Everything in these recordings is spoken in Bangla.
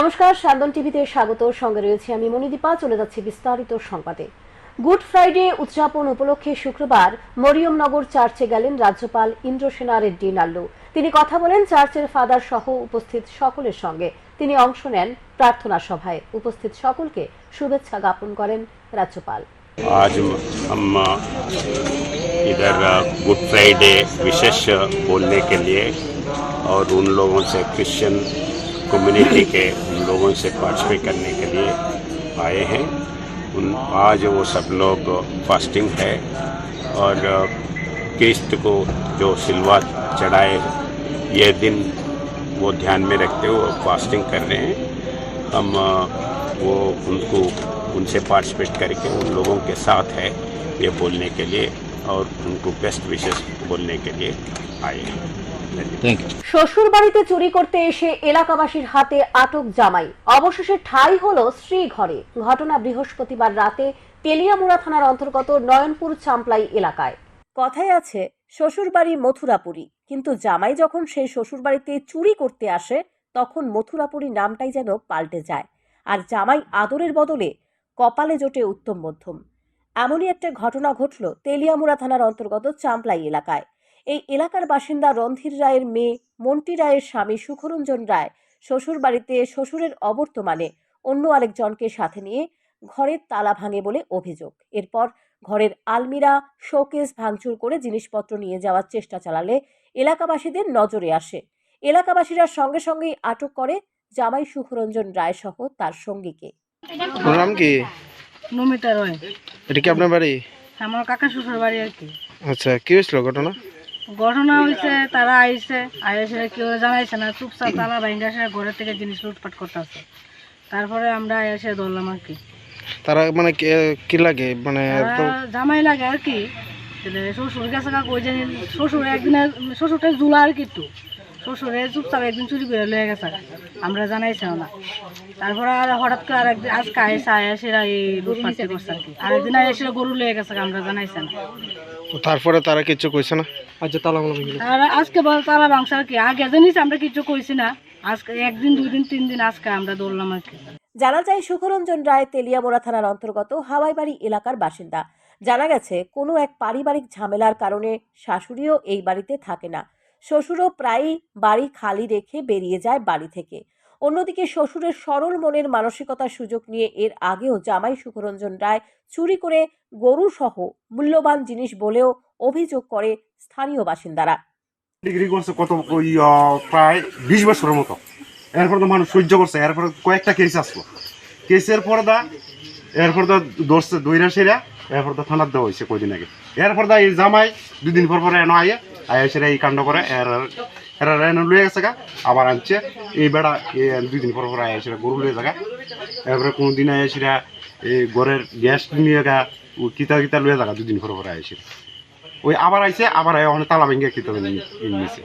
নমস্কার সান্দন টিভিতে স্বাগত সঙ্গে রয়েছে আমি মণিদীপা চলে যাচ্ছি বিস্তারিত সংবাদে গুড ফ্রাইডে উদযাপন উপলক্ষে শুক্রবার মরিয়মনগর চার্চে গেলেন রাজ্যপাল ইন্দ্রসেনা রেড্ডি নাল্লু তিনি কথা বলেন চার্চের ফাদার সহ উপস্থিত সকলের সঙ্গে তিনি অংশ নেন প্রার্থনা সভায় উপস্থিত সকলকে শুভেচ্ছা জ্ঞাপন করেন রাজ্যপাল आज हम इधर गुड फ्राइडे विशेष बोलने के लिए और उन लोगों से क्रिश्चियन कम्युनिटी के उन लोगों से पार्टिसिपेट करने के लिए आए हैं। उन, आज वो सब लोग फास्टिंग है और किस्त को जो सिलवा चढ़ाए यह दिन वो ध्यान में रखते हुए फास्टिंग कर रहे हैं। हम वो उनको, उनसे पार्टिसिपेट करके उन लोगों के साथ है ये बोलने के लिए और उनको बेस्ट विशेष बोलने के लिए आए हैं। শ্বশুর বাড়িতে চুরি করতে এসে এলাকাবাসীর হাতে আটক জামাই। অবশেষে ঠাঁই হলো স্ত্রী ঘরে ঘটনা বৃহস্পতিবার রাতে তেলিয়ামুড়া থানার অন্তর্গত নয়নপুর চাম্পলাই এলাকায়। কথায় আছে শ্বশুর বাড়ি মথুরাপুরী। কিন্তু জামাই যখন সেই শ্বশুর বাড়িতে চুরি করতে আসে, তখন মথুরাপুরী নামটাই যেন পাল্টে যায়। আর জামাই আদরের বদলে কপালে জোটে উত্তম মধ্যম। এমনই একটা ঘটনা ঘটল তেলিয়ামুড়া থানার অন্তর্গত চাম্পলাই এলাকায়। এই এলাকার বাসিন্দা রণধীর রায়ের মেয়ে মন্টি রায়ের স্বামী সুখরঞ্জন রায় শ্বশুর বাড়িতে শ্বশুরের অবর্তমানে অন্য আরেকজনকে সাথে নিয়ে ঘরের তালা ভাঙে বলে অভিযোগ। এরপর ঘরের আলমিরা শোকেস ভাঙচুর করে জিনিসপত্র নিয়ে যাওয়ার চেষ্টা চালালে এলাকাবাসীদের নজরে আসে। এলাকাবাসীরা সঙ্গে সঙ্গেই আটক করে জামাই সুখরঞ্জন রায় সহ তার সঙ্গীকে। নাম কি? নমিতা রয়। এটা কি আপনার বাড়ি? আমার কাকা শ্বশুর বাড়ি আর কি। আচ্ছা কি হয়েছিল ঘটনা? ঘটনা হয়েছে তারা আইসে আইসে কেউ জানাইছে না চুপচাপ তারা ভাঙ্গা আসে ঘরের থেকে জিনিস লুটপাট করতেছে। তারপরে আমরা এসে ধরলাম আর কি। তারা মানে কি- লাগে? মানে জামাই লাগে আর কি। শ্বশুর গেছে কাকু ওই যে শ্বশুর একদিন শ্বশুরটা জুলা আর কি একটু। শ্বশুরে চুপচাপ একদিন চুরি করে লয়ে গেছে। আমরা জানাইছিলাম না। তারপরে আর হঠাৎ করে আরেকদিন আজকে আয়াসেরা এই লুটপাটটি করছে আর কি। আরেকদিন আয়াসেরা গরু লয়ে গেছে আমরা জানাইছি না। তারপরে তারা কিছু কইছে না? আচ্ছা তালা আর আজকে বল তারা মাংস আর কি। আগে জানিস আমরা কিছু কইছি না। আজকে একদিন দুই দিন তিন দিন আজকে আমরা দৌড়লাম আর কি। জানা যায় সুখরঞ্জন রায় তেলিয়াবোড়া থানার অন্তর্গত হাওয়াইবাড়ি এলাকার বাসিন্দা। জানা গেছে কোনো এক পারিবারিক ঝামেলার কারণে শাশুড়িও এই বাড়িতে থাকে না। শ্বশুরও প্রায়ই বাড়ি খালি রেখে বেরিয়ে যায় বাড়ি থেকে। অন্যদিকে শ্বশুরের সরল মনের মানসিকতার সুযোগ নিয়ে এর আগেও জামাই সুখরঞ্জন রায় চুরি করে গরু সহ মূল্যবান জিনিস বলেও অভিযোগ করে স্থানীয় বাসিন্দারা। ডিগ্রি করছে প্রায় বিশ বছরের মতো। এরপর তো মানুষ সহ্য করছে, এরপর কয়েকটা কেস আসলো। কেসের পর দা, এরপর তো ধরছে সেরা, এরপর তো থানার দেওয়া হয়েছে কয়দিন আগে। এরপর দা এই জামাই দুদিন পর পর এনে আয়ে আয়া সেরা এই কাণ্ড করে, এর এরা এনে লুয়ে গেছে গা, আবার আনছে। এই বেড়া দুই দিন পর পর আয়া সেরা গরু লুয়ে জায়গা এরপরে কোনো দিন আয়া এই ঘরের গ্যাস নিয়ে গা কিতা কিতা লুয়ে জায়গা দুদিন পর পর আয়া ওই আবার আইছে, আবার ওখানে তালা ভেঙে কিতা নিয়েছে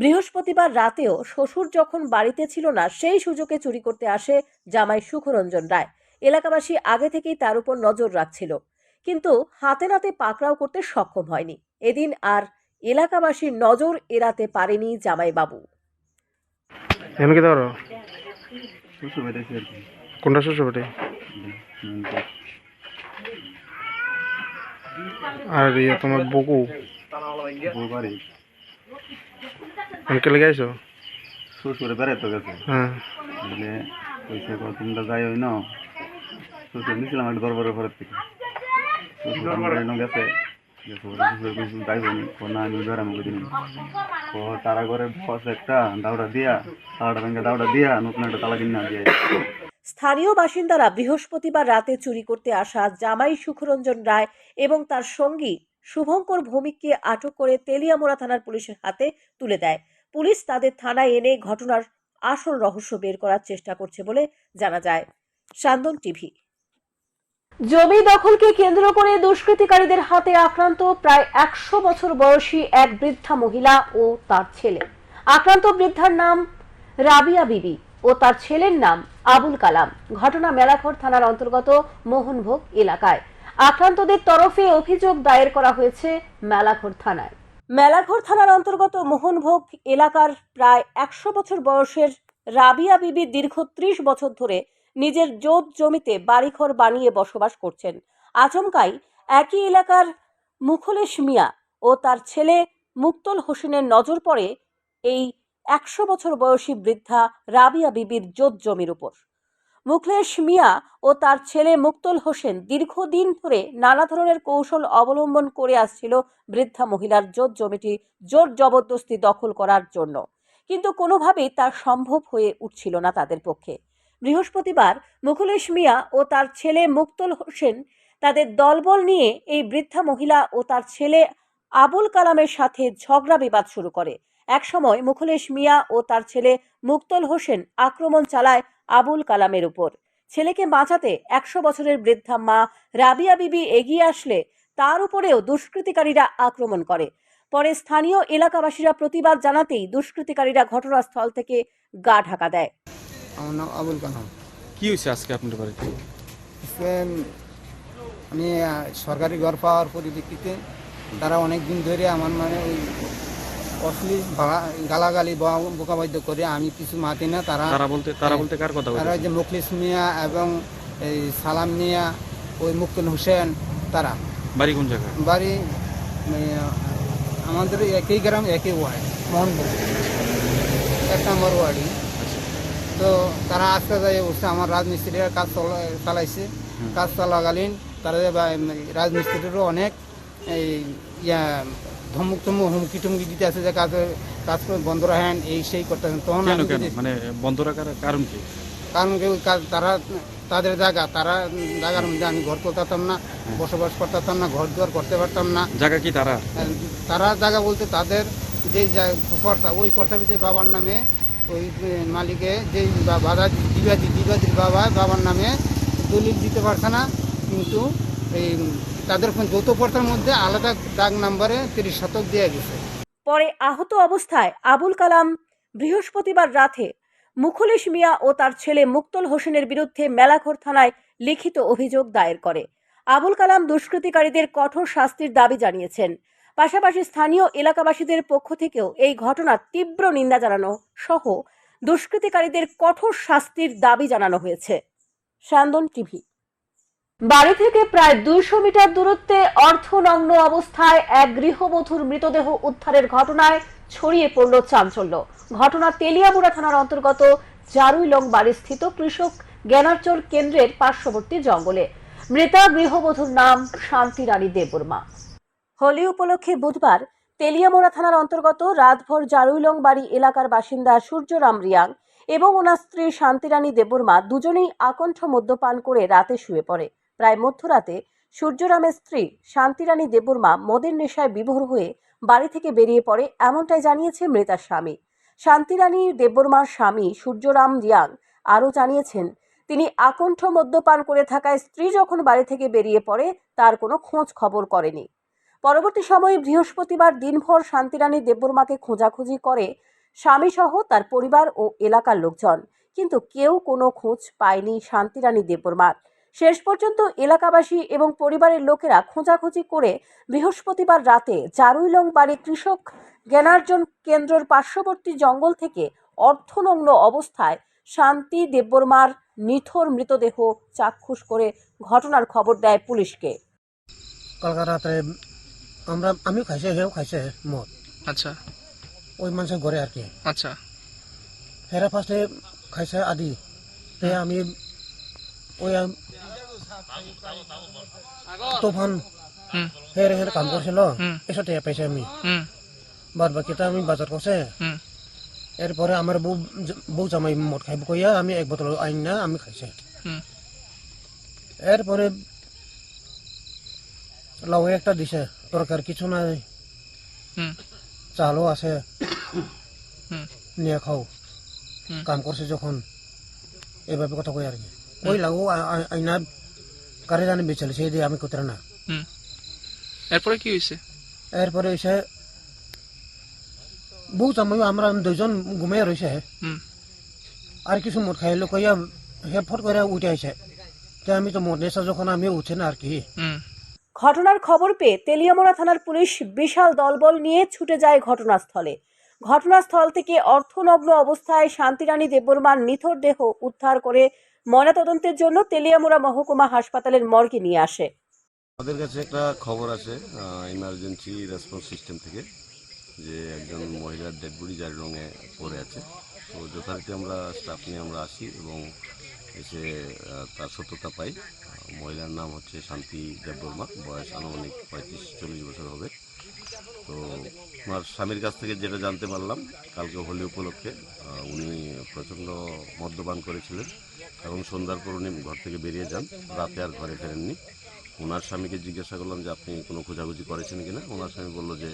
বৃহস্পতিবার রাতেও শ্বশুর যখন বাড়িতে ছিল না, সেই সুযোগে চুরি করতে আসে জামাই সুখরঞ্জন রায়। এলাকাবাসী আগে থেকেই তার উপর নজর রাখছিল। কিন্তু হাতে নাতে পাকড়াও করতে সক্ষম হয়নি। এদিন আর এলাকাবাসীর নজর এড়াতে পারেনি জামাইবাবু। এখানে কি ধরো কোনটা শ্বশুর বাড়ি আর ইয়ে তোমার বকু? অনেকে লেগে আইছো? শ্বশুরে বেড়াইতে গেছে। হ্যাঁ। তোমরা যাই হই না শ্বশুর নিছিলাম একটা দরবারের ঘরের থেকে। শ্বশুর গেছে। স্থানীয় বাসিন্দারা বৃহস্পতিবার রাতে চুরি করতে আসা জামাই সুখরঞ্জন রায় এবং তার সঙ্গী শুভঙ্কর ভৌমিককে আটক করে তেলিয়ামোড়া থানার পুলিশের হাতে তুলে দেয়। পুলিশ তাদের থানায় এনে ঘটনার আসল রহস্য বের করার চেষ্টা করছে বলে জানা যায়। সান্দন টিভি জমি দখলকে কেন্দ্র করে দুষ্কৃতিকারীদের হাতে আক্রান্ত প্রায় একশো বছর বয়সী এক বৃদ্ধা মহিলা ও তার ছেলে। আক্রান্ত বৃদ্ধার নাম রাবিয়া বিবি ও তার ছেলের নাম আবুল কালাম। ঘটনা মেলাঘর থানার অন্তর্গত মোহনভোগ এলাকায়। আক্রান্তদের তরফে অভিযোগ দায়ের করা হয়েছে মেলাঘর থানায়। মেলাঘর থানার অন্তর্গত মোহনভোগ এলাকার প্রায় একশো বছর বয়সের রাবিয়া বিবি দীর্ঘ ত্রিশ বছর ধরে নিজের জোত জমিতে বাড়িঘর বানিয়ে বসবাস করছেন। আচমকাই একই এলাকার মুখলেশ মিয়া ও তার ছেলে মুক্তল হোসেনের নজর পড়ে এই একশো বছর বয়সী বৃদ্ধা রাবিয়া বিবির জোত জমির উপর। মুখলেশ মিয়া ও তার ছেলে মুক্তল হোসেন দীর্ঘদিন ধরে নানা ধরনের কৌশল অবলম্বন করে আসছিল বৃদ্ধা মহিলার জোত জমিটি জোর জবরদস্তি দখল করার জন্য। কিন্তু কোনোভাবেই তা সম্ভব হয়ে উঠছিল না তাদের পক্ষে। বৃহস্পতিবার মুকুলেশ মিয়া ও তার ছেলে মুক্তল হোসেন তাদের দলবল নিয়ে এই বৃদ্ধা মহিলা ও তার ছেলে আবুল কালামের সাথে ঝগড়া বিবাদ শুরু করে। একসময় মুখলেশ মিয়া ও তার ছেলে মুক্তল হোসেন আক্রমণ চালায় আবুল কালামের উপর। ছেলেকে বাঁচাতে একশো বছরের বৃদ্ধা মা রাবিয়া বিবি এগিয়ে আসলে তার উপরেও দুষ্কৃতিকারীরা আক্রমণ করে। পরে স্থানীয় এলাকাবাসীরা প্রতিবাদ জানাতেই দুষ্কৃতিকারীরা ঘটনাস্থল থেকে গা ঢাকা দেয়। আমার নাম আবুল কালাম। কি হয়েছে আজকে আপনার বাড়িতে? আমি সরকারি ঘর পাওয়ার পরিপ্রেক্ষিতে তারা অনেক দিন ধরে আমার মানে ওই অশ্লীল গালাগালি বোকাবাদ্য করে আমি কিছু মাতি না তারা তারা বলতে তারা বলতে কার কথা তারা যে মুখলিস মিয়া এবং এই সালাম মিয়া ওই মুক্তুল হোসেন তারা। বাড়ি কোন জায়গায়? বাড়ি আমাদের একই গ্রাম একই ওয়ার্ড মোহনপুর। এক নম্বর ওয়ার্ডই। তো তারা আজকে যাই উঠছে আমার রাজমিস্ত্রিরা কাজ চলা- চালাইছে। কাজ চলাকালীন তারা রাজমিস্ত্রিরও অনেক এই ইয়া ধমক টমুক হুমকি টুমকি দিতে আছে যে কাজ কাজ বন্ধ রাখেন এই সেই করতে তখন মানে বন্ধ রাখার কারণ কি? কারণ কেউ কাজ- তারা তাদের জায়গা তারা জায়গার মধ্যে আমি ঘর করতাম না বসবাস করতাম না ঘর দুয়ার করতে পারতাম না। জায়গা কি তারা? তারা জায়গা বলতে তাদের যে পর্তা ওই ভিতরে বাবার নামে ওই মালিকে যে বা- বাধা বিবাদী বিবাদীর বাবা, বাবার নামে দলিল দিতে পারছে না। কিন্তু এই তাদের যৌথ পর্তার মধ্যে আলাদা দাগ নাম্বারে তিরিশ শতক দেওয়া গেছে। পরে আহত অবস্থায় আবুল কালাম বৃহস্পতিবার রাতে মুখলিশ মিয়া ও তার ছেলে মুক্তল হোসেনের বিরুদ্ধে মেলাঘর থানায় লিখিত অভিযোগ দায়ের করে। আবুল কালাম দুষ্কৃতিকারীদের কঠোর শাস্তির দাবি জানিয়েছেন। পাশাপাশি স্থানীয় এলাকাবাসীদের পক্ষ থেকেও এই ঘটনার তীব্র নিন্দা জানানো সহ দুষ্কৃতিকারীদের কঠোর শাস্তির দাবি জানানো হয়েছে। স্যান্দন টিভি। বাড়ি থেকে প্রায় দুইশো মিটার দূরত্বে অর্থনগ্ন অবস্থায় এক গৃহবধূর মৃতদেহ উদ্ধারের ঘটনায় ছড়িয়ে পড়ল চাঞ্চল্য। ঘটনা তেলিয়ামুড়া থানার অন্তর্গত জারুইলং বাড়িস্থিত কৃষক জ্ঞানার্চর কেন্দ্রের পার্শ্ববর্তী জঙ্গলে। মৃতা গৃহবধূর নাম শান্তি রানী দেববর্মা। হোলি উপলক্ষে বুধবার তেলিয়ামোড়া থানার অন্তর্গত রাতভর জারুইলং বাড়ি এলাকার বাসিন্দা সূর্যরাম রিয়াং এবং ওনার স্ত্রী শান্তিরানী দেববর্মা দুজনেই আকণ্ঠ মদ্যপান করে রাতে শুয়ে পড়ে। প্রায় মধ্যরাতে সূর্যরামের স্ত্রী শান্তিরানী দেববর্মা মদের নেশায় বিভোর হয়ে বাড়ি থেকে বেরিয়ে পড়ে এমনটাই জানিয়েছে মৃতার স্বামী। শান্তিরানী দেববর্মার স্বামী সূর্যরাম রিয়াং আরও জানিয়েছেন, তিনি আকণ্ঠ মদ্যপান করে থাকায় স্ত্রী যখন বাড়ি থেকে বেরিয়ে পড়ে, তার কোনো খোঁজ খবর করেনি। পরবর্তী সময়ে বৃহস্পতিবার দিনভর শান্তিরানী দেববর্মাকে খোঁজাখুঁজি করে স্বামীসহ তার পরিবার ও এলাকার লোকজন। কিন্তু কেউ কোনো খোঁজ পায়নি শান্তিরানী দেববর্মার। শেষ পর্যন্ত এলাকাবাসী এবং পরিবারের লোকেরা খোঁজাখুঁজি করে বৃহস্পতিবার রাতে জারুইলং বাড়ি কৃষক জ্ঞানার্জন কেন্দ্রের পার্শ্ববর্তী জঙ্গল থেকে অর্থনগ্ন অবস্থায় শান্তি দেববর্মার নিথর মৃতদেহ চাক্ষুষ করে ঘটনার খবর দেয় পুলিশকে। কালকা রাত্রে আমরা আমিও খাইছে সেও খাইছে মদ। আচ্ছা। ওই মানুষের ঘরে আর কি। আচ্ছা। হেরা ফার্স্টে খাইছে আদি তে আমি ওই তুফান হের হের কাম করছিল। এসব টেয়া পাইছে আমি। হুম। বাদ বাকিটা আমি বাজার করছে। এরপরে আমার বউ বউ জামাই মদ খাইব কইয়া আমি এক বোতল আইন না আমি খাইছে। এরপরে লাউ একটা দিছে তরকার কিছু নাই। চালও আছে। নিয়ে খাও। কাম করছে যখন। এভাবে কথা কই আর কি। ওই আ- আইনা কারে জানি বেচালি সেই দিয়ে আমি কোতরা না। এরপরে কি হয়েছে এরপরে এসে বউ জামাই আমরা দুইজন ঘুমিয়ে রয়েছে হুম। আর কিছু মদ খাইলো কইয়া হে ফট করে উঠে আইছে। আমি তো মদ নেশা যখন আমি উঠছে না আর কি। ঘটনার খবর পেয়ে তেলিয়ামোড়া থানার পুলিশ বিশাল দলবল নিয়ে ছুটে যায় ঘটনাস্থলে। ঘটনাস্থল থেকে অর্থনগ্ন অবস্থায় শান্তিরানী দেববর্মার নিথর দেহ উদ্ধার করে ময়নাতদন্তের জন্য তেলিয়ামুড়া মহকুমা হাসপাতালের মর্গে নিয়ে আসে। আমাদের কাছে একটা খবর আছে ইমার্জেন্সি রেসপন্স সিস্টেম থেকে, যে একজন মহিলার ডেড বডি জারি রঙে পড়ে আছে। তো যথারীতি আমরা স্টাফ নিয়ে আমরা আসি এবং এসে তার সত্যতা পাই। মহিলার নাম হচ্ছে শান্তি দেববর্মা বয়স আনুমানিক পঁয়ত্রিশ চল্লিশ বছর হবে। তো আমার স্বামীর কাছ থেকে যেটা জানতে পারলাম, কালকে হোলি উপলক্ষে উনি প্রচণ্ড মদ্যপান করেছিলেন। এবং সন্ধ্যার পর উনি ঘর থেকে বেরিয়ে যান। রাতে আর ঘরে ফেরেননি। ওনার স্বামীকে জিজ্ঞাসা করলাম যে, আপনি কোনো খোঁজাখুঁজি করেছেন কিনা? ওনার স্বামী বলল যে,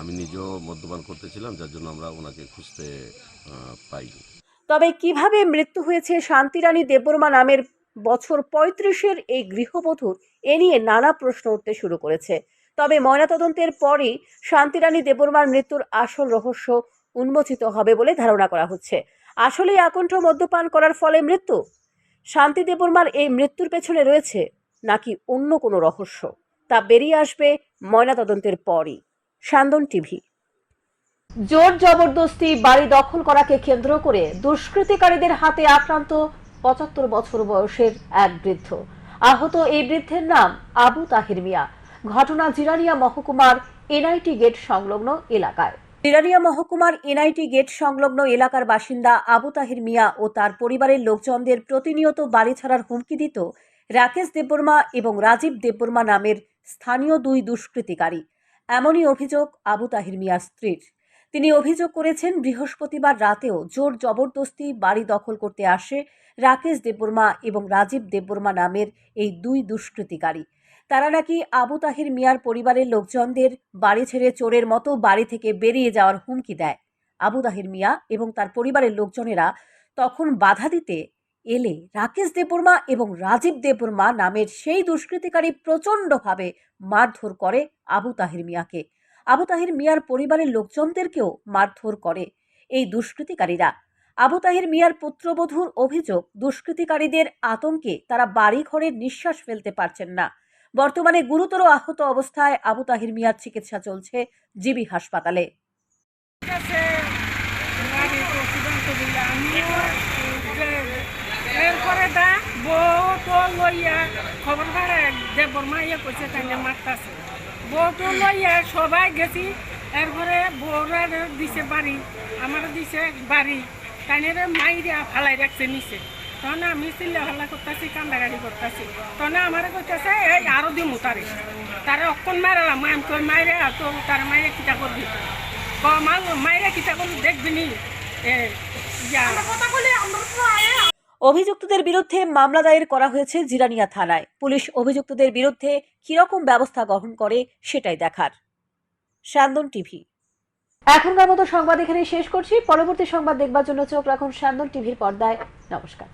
আমি নিজেও মদ্যপান করতেছিলাম, যার জন্য আমরা ওনাকে খুঁজতে পাইনি। তবে কীভাবে মৃত্যু হয়েছে শান্তিরানী দেববর্মা নামের বছর পঁয়ত্রিশের এই গৃহবধূর এ নিয়ে নানা প্রশ্ন উঠতে শুরু করেছে। তবে ময়নাতদন্তের পরই শান্তিরানী দেববর্মার মৃত্যুর আসল রহস্য উন্মোচিত হবে বলে ধারণা করা হচ্ছে। আসলেই আকণ্ঠ মদ্যপান করার ফলে মৃত্যু? শান্তি দেববর্মার এই মৃত্যুর পেছনে রয়েছে নাকি অন্য কোনো রহস্য? তা বেরিয়ে আসবে ময়নাতদন্তের পরই। সান্দন টিভি জোর জবরদস্তি বাড়ি দখল করাকে কেন্দ্র করে দুষ্কৃতিকারীদের হাতে আক্রান্ত পঁচাত্তর বছর বয়সের এক বৃদ্ধ। আহত এই বৃদ্ধের নাম আবু তাহির মিয়া। ঘটনা জিরানিয়া মহকুমার এনআইটি গেট সংলগ্ন এলাকায়। জিরানিয়া মহকুমার এনআইটি গেট সংলগ্ন এলাকার বাসিন্দা আবু তাহির মিয়া ও তার পরিবারের লোকজনদের প্রতিনিয়ত বাড়ি ছাড়ার হুমকি দিত রাকেশ দেববর্মা এবং রাজীব দেববর্মা নামের স্থানীয় দুই দুষ্কৃতিকারী। এমনই অভিযোগ আবু তাহির মিয়ার স্ত্রীর। তিনি অভিযোগ করেছেন বৃহস্পতিবার রাতেও জোর জবরদস্তি বাড়ি দখল করতে আসে রাকেশ দেববর্মা এবং রাজীব দেববর্মা নামের এই দুই দুষ্কৃতিকারী তারা নাকি আবু তাহির মিয়ার পরিবারের লোকজনদের বাড়ি ছেড়ে চোরের মতো বাড়ি থেকে বেরিয়ে যাওয়ার হুমকি দেয়। আবু তাহির মিয়া এবং তার পরিবারের লোকজনেরা তখন বাধা দিতে এলে রাকেশ দেববর্মা এবং রাজীব দেববর্মা নামের সেই দুষ্কৃতিকারী প্রচণ্ডভাবে মারধর করে আবু তাহির মিয়াকে। আবু তাহির মিয়ার পরিবারের লোকজনদেরকেও মারধর করে। এই দুষ্কৃতিকারীরা। আবু তাহির মিয়ার পুত্রবধূর অভিযোগ, দুষ্কৃতিকারীদের আতঙ্কে তারা বাড়ি ঘরের নিঃশ্বাস ফেলতে পারছেন না। বর্তমানে গুরুতর আহত অবস্থায় আবু তাহির মিয়ার চিকিৎসা চলছে জিবি হাসপাতালে। এরপরে দা মাইয়া কইছে তাই মারতাছে। বউ তো লইয়া সবাই গেছি, এরপরে বউরা দিছে বাড়ি আমার দিছে বাড়ি। তাইনের মাইরা ফালাই রাখছে নিচে। তখন আমি চিল্লা হাল্লা করতেছি কান্দাগাড়ি করতেছি। তখন আমার কইতেছে, এই আরও দিমু তারে। তারে অক্ষণ মারালাম, আমি কই মাইরে তো তার মাইরে কিটা করবি? কমাল মাইরে কিটা করবি দেখবি নি? এ কথা বলে, আমরা অভিযুক্তদের বিরুদ্ধে মামলা দায়ের করা হয়েছে জিরানিয়া থানায়। পুলিশ অভিযুক্তদের বিরুদ্ধে কীরকম ব্যবস্থা গ্রহণ করে সেটাই দেখার। সান্দন টিভি। এখনকার মতো সংবাদ এখানে শেষ করছি। পরবর্তী সংবাদ দেখবার জন্য চোখ রাখুন সান্দন টিভির পর্দায়। নমস্কার।